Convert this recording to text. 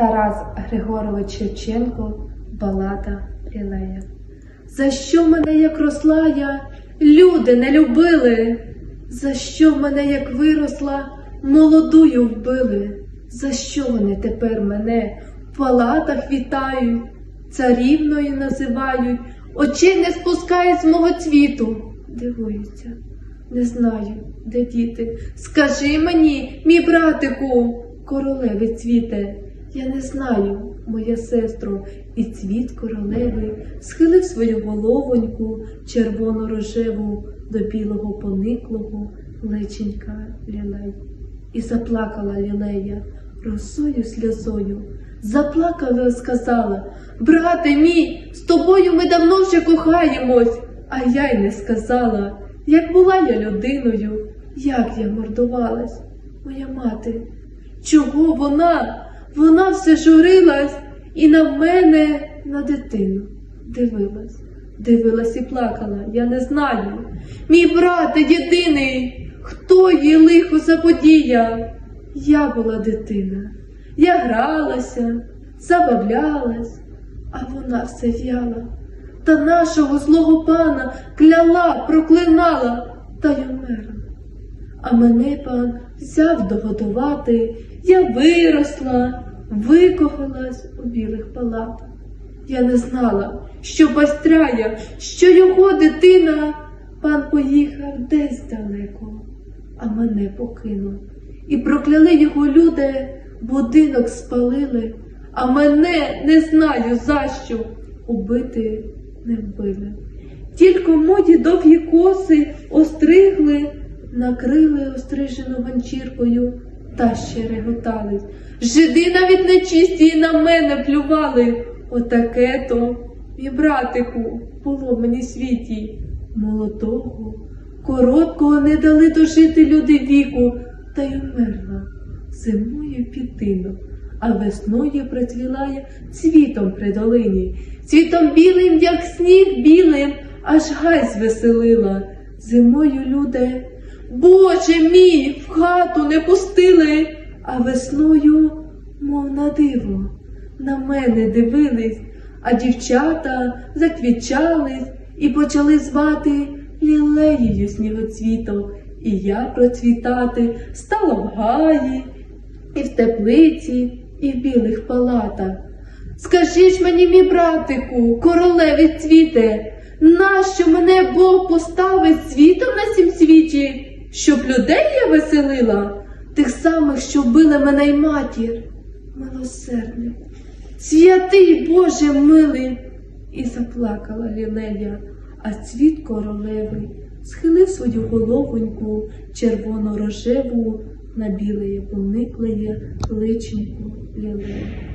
Тарас Григорович Шевченко, балада Лілея. За що мене, як росла я, люди не любили? За що мене, як виросла, молодую вбили? За що вони тепер мене в палатах вітають, царівною називають, очей не спускають з мого цвіту? Дивуються, не знаю, де діти. Скажи мені, мій братику, королеви цвіте, я не знаю, моя сестро, і цвіт королеви схилив свою головоньку червоно-рожеву до білого пониклого личенька лілей. І заплакала лілея росою сльозою. Заплакала і сказала, брате мій, з тобою ми давно вже кохаємось, а я й не сказала, як була я людиною, як я мордувалась, моя мати. Чого вона? Вона все журилась і на мене, на дитину дивилась. Дивилась і плакала, я не знаю. Мій брате єдиний, хто їй лихо заподіяв? Я була дитина. Я гралася, забавлялась, а вона все в'яла. Та нашого злого пана кляла, проклинала та й умерла. А мене пан взяв догодувати, я виросла, викохалась у білих палатах. Я не знала, що бастряя, що його дитина, пан поїхав десь далеко, а мене покинув. І прокляли його люди, будинок спалили, а мене не знаю за що убити не вбили. Тільки мої довгі коси накрили острижену ганчіркою та ще реготались. Жиди навіть нечисті і на мене плювали. Отаке то, мій братику, було мені світі. Молодого, короткого не дали дожити люди віку, та й умерла зимою підтинок, а весною процвіла я цвітом при долині, цвітом білим, як сніг білим, аж гай звеселила. Зимою люди, Боже мій, в хату не пустили, а весною, мов на диво, на мене дивились, а дівчата заквічались і почали звати лілеєю снігоцвітом. І я процвітати стала в гаї, і в теплиці, і в білих палатах. Скажи ж мені, мій братику, королеві цвіте, нащо мене Бог поставить світом на сім світі, щоб людей я веселила, тих самих, що вбили мене й матір, милосердний, святий Боже милий, і заплакала лілея, а цвіт королеви схилив свою головоньку червоно-рожеву на білеє пониклеє личеньку лілея.